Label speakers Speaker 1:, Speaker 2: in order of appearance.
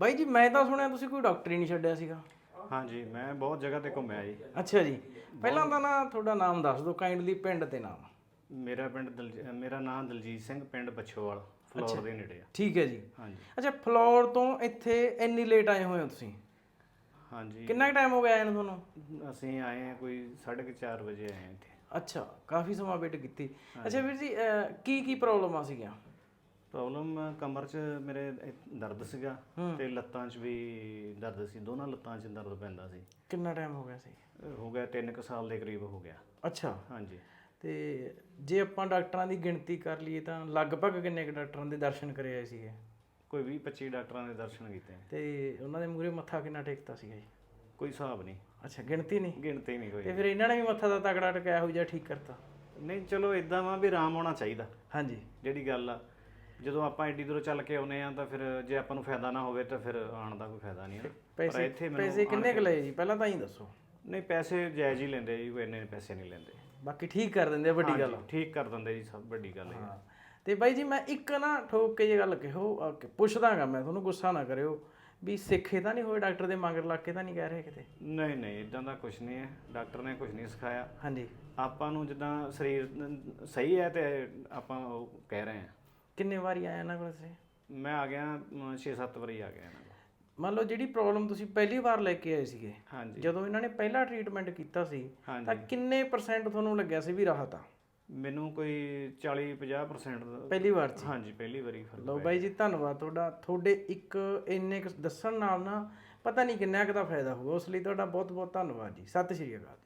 Speaker 1: ਬਾਈ ਜੀ ਮੈਂ ਤਾਂ ਸੁਣਿਆ ਤੁਸੀਂ ਕੋਈ ਡਾਕਟਰ ਹੀ ਨਹੀਂ ਛੱਡਿਆ ਸੀਗਾ।
Speaker 2: ਹਾਂਜੀ ਮੈਂ ਬਹੁਤ ਜਗ੍ਹਾ ਤੇ ਘੁੰਮਿਆ ਜੀ।
Speaker 1: ਅੱਛਾ ਜੀ ਪਹਿਲਾਂ ਤਾਂ ਨਾ ਤੁਹਾਡਾ ਨਾਮ ਦੱਸ ਦਿਓ ਕਾਈਂਡਲੀ ਪਿੰਡ ਤੇ ਨਾਮ।
Speaker 2: ਮੇਰਾ ਪਿੰਡ ਦਲਜ- ਮੇਰਾ ਨਾਮ ਦਲਜੀਤ ਸਿੰਘ ਪਿੰਡ ਪਛੋਵਾਲ ਫਲੋਰ ਦੇ ਨੇੜੇ ਆ।
Speaker 1: ਠੀਕ ਹੈ ਜੀ।
Speaker 2: ਹਾਂਜੀ।
Speaker 1: ਅੱਛਾ ਫਲੋਰ ਤੋਂ ਇੱਥੇ ਇੰਨੀ ਲੇਟ ਆਏ ਹੋਏ ਹੋ ਤੁਸੀਂ?
Speaker 2: ਹਾਂਜੀ।
Speaker 1: ਕਿੰਨਾ ਟਾਈਮ ਹੋ ਗਿਆ ਆਏ ਨੂੰ ਤੁਹਾਨੂੰ?
Speaker 2: ਅਸੀਂ ਆਏ ਹਾਂ ਕੋਈ 4:30 ਵਜੇ ਆਏ ਹਾਂ ਇੱਥੇ।
Speaker 1: ਅੱਛਾ ਕਾਫੀ ਸਮਾਂ ਵੇਟ ਕੀਤੀ। ਅੱਛਾ ਵੀਰ ਜੀ ਕੀ ਕੀ ਪ੍ਰੋਬਲਮਾਂ ਸੀਗੀਆਂ?
Speaker 2: ਪ੍ਰੋਬਲਮ ਕਮਰ 'ਚ ਮੇਰੇ ਇਹ ਦਰਦ ਸੀਗਾ ਤੇ ਲੱਤਾਂ 'ਚ ਵੀ ਦਰਦ ਸੀ। ਦੋਨਾਂ ਲੱਤਾਂ 'ਚ ਦਰਦ ਪੈਂਦਾ ਸੀ।
Speaker 1: ਕਿੰਨਾ ਟਾਈਮ ਹੋ ਗਿਆ ਸੀ?
Speaker 2: ਅਹ ਹੋ ਗਿਆ 3 ਸਾਲ ਦੇ ਕਰੀਬ ਹੋ ਗਿਆ।
Speaker 1: ਅੱਛਾ।
Speaker 2: ਹਾਂਜੀ।
Speaker 1: ਤੇ ਜੇ ਆਪਾਂ ਡਾਕਟਰਾਂ ਦੀ ਗਿਣਤੀ ਕਰ ਲਈਏ ਤਾਂ ਲਗਭਗ ਕਿੰਨੇ ਕੁ ਡਾਕਟਰਾਂ ਦੇ ਦਰਸ਼ਨ ਕਰੇ ਆਏ ਸੀਗੇ?
Speaker 2: ਕੋਈ 20 25 ਡਾਕਟਰਾਂ ਦੇ ਦਰਸ਼ਨ ਕੀਤੇ।
Speaker 1: ਤੇ ਉਹਨਾਂ ਦੇ ਮੂਹਰੇ ਮੱਥਾ ਕਿੰਨਾ ਟੇਕਤਾ ਸੀਗਾ ਜੀ?
Speaker 2: ਕੋਈ ਹਿਸਾਬ ਨਹੀਂ।
Speaker 1: ਅੱਛਾ ਗਿਣਤੀ ਨਹੀਂ?
Speaker 2: ਗਿਣਤੀ ਨਹੀਂ ਕੋਈ।
Speaker 1: ਤੇ ਫਿਰ ਇਹਨਾਂ ਨੇ ਵੀ ਮੱਥਾ ਦਾ ਤਗੜਾ ਟਕਾਇਆ ਹੋ ਜਾ ਠੀਕ ਕਰਤਾ?
Speaker 2: ਨਹੀਂ ਚਲੋ ਇਦਾਂ ਵਾ ਵੀ ਆਰਾਮ ਆਉਣਾ ਚਾਹੀਦਾ।
Speaker 1: ਹਾਂਜੀ।
Speaker 2: ਜਿਹੜੀ ਗੱਲ ਆ ਜਦੋਂ ਆਪਾਂ ਐਡੀ ਦੂਰੋਂ ਚੱਲ ਕੇ ਆਉਨੇ ਆ ਤਾਂ ਫਿਰ ਜੇ ਆਪਾਂ ਨੂੰ ਫਾਇਦਾ ਨਾ ਹੋਵੇ ਤਾਂ ਫਿਰ ਆਉਣ ਦਾ ਕੋਈ ਫਾਇਦਾ ਨਹੀਂ ਹੈ। ਪਰ
Speaker 1: ਪੈਸੇ
Speaker 2: ਇੱਥੇ ਮੈਨੂੰ
Speaker 1: ਪੈਸੇ ਕਿੰਨੇ ਕੁ ਲਏ ਜੀ? ਪਹਿਲਾਂ ਤਾਂ ਹੀ ਦੱਸੋ।
Speaker 2: ਨਹੀਂ ਪੈਸੇ ਜਾਇਜ਼ ਹੀ ਲੈਂਦੇ ਜੀ ਕੋਈ ਇੰਨੇ ਪੈਸੇ ਨਹੀਂ ਲੈਂਦੇ।
Speaker 1: ਬਾਕੀ ਠੀਕ ਕਰ ਦਿੰਦੇ ਵੱਡੀ ਗੱਲ
Speaker 2: ਠੀਕ ਕਰ ਦਿੰਦੇ ਜੀ ਸਭ ਵੱਡੀ ਗੱਲ ਹੈ
Speaker 1: ਤੇ ਬਾਈ ਜੀ ਮੈਂ ਇੱਕ ਨਾ ਠੋਕ ਕੇ ਜੇ ਗੱਲ ਕਿਹੋ ਪੁੱਛਦਾਗਾ ਮੈਂ ਤੁਹਾਨੂੰ ਗੁੱਸਾ ਨਾ ਕਰਿਓ ਵੀ ਸਿੱਖੇ ਤਾਂ ਨਹੀਂ ਹੋਏ ਡਾਕਟਰ ਦੇ ਮਗਰ ਲੱਗ ਕੇ ਤਾਂ ਨਹੀਂ ਕਹਿ ਰਹੇ ਕਿਤੇ?
Speaker 2: ਨਹੀਂ ਨਹੀਂ ਇਦਾਂ ਦਾ ਕੁਝ ਨਹੀਂ ਹੈ। ਡਾਕਟਰ ਨੇ ਕੁਝ ਨਹੀਂ ਸਿਖਾਇਆ।
Speaker 1: ਹਾਂਜੀ।
Speaker 2: ਆਪਾਂ ਨੂੰ ਜਿੱਦਾਂ ਸਰੀਰ ਸਹੀ ਹੈ ਤੇ ਆਪਾਂ ਉਹ ਕਹਿ ਰਹੇ ਹਾਂ।
Speaker 1: ਕਿੰਨੇ ਵਾਰੀ ਆਏ ਇਹਨਾਂ ਕੋਲ ਤੁਸੀਂ
Speaker 2: ਮੈਂ ਆ ਗਿਆ 6-7 ਵਾਰੀ ਆ ਗਿਆ ਇਹਨਾਂ ਕੋਲ।
Speaker 1: ਮੰਨ ਲਓ ਜਿਹੜੀ ਪ੍ਰੋਬਲਮ ਤੁਸੀਂ ਪਹਿਲੀ ਵਾਰ ਲੈ ਕੇ ਆਏ ਸੀਗੇ
Speaker 2: ਹਾਂਜੀ।
Speaker 1: ਜਦੋਂ ਇਹਨਾਂ ਨੇ ਪਹਿਲਾ ਟ੍ਰੀਟਮੈਂਟ ਕੀਤਾ ਸੀ ਤਾਂ ਕਿੰਨੇ ਪਰਸੈਂਟ ਤੁਹਾਨੂੰ ਲੱਗਿਆ ਸੀ ਵੀ ਰਾਹਤ ਆ?
Speaker 2: ਮੈਨੂੰ ਕੋਈ 40-50%
Speaker 1: ਪਹਿਲੀ ਵਾਰ 'ਚ
Speaker 2: ਹਾਂਜੀ ਪਹਿਲੀ ਵਾਰੀ ਫ਼ਰਕ
Speaker 1: ਲਓ ਬਾਈ ਜੀ ਧੰਨਵਾਦ ਤੁਹਾਡਾ। ਤੁਹਾਡੇ ਇੱਕ ਇੰਨੇ ਦੱਸਣ ਨਾਲ ਨਾ ਪਤਾ ਨਹੀਂ ਕਿੰਨਾ ਕੁ ਦਾ ਫਾਇਦਾ ਹੋਊਗਾ। ਉਸ ਲਈ ਤੁਹਾਡਾ ਬਹੁਤ ਬਹੁਤ ਧੰਨਵਾਦ ਜੀ। ਸਤਿ ਸ਼੍ਰੀ ਅਕਾਲ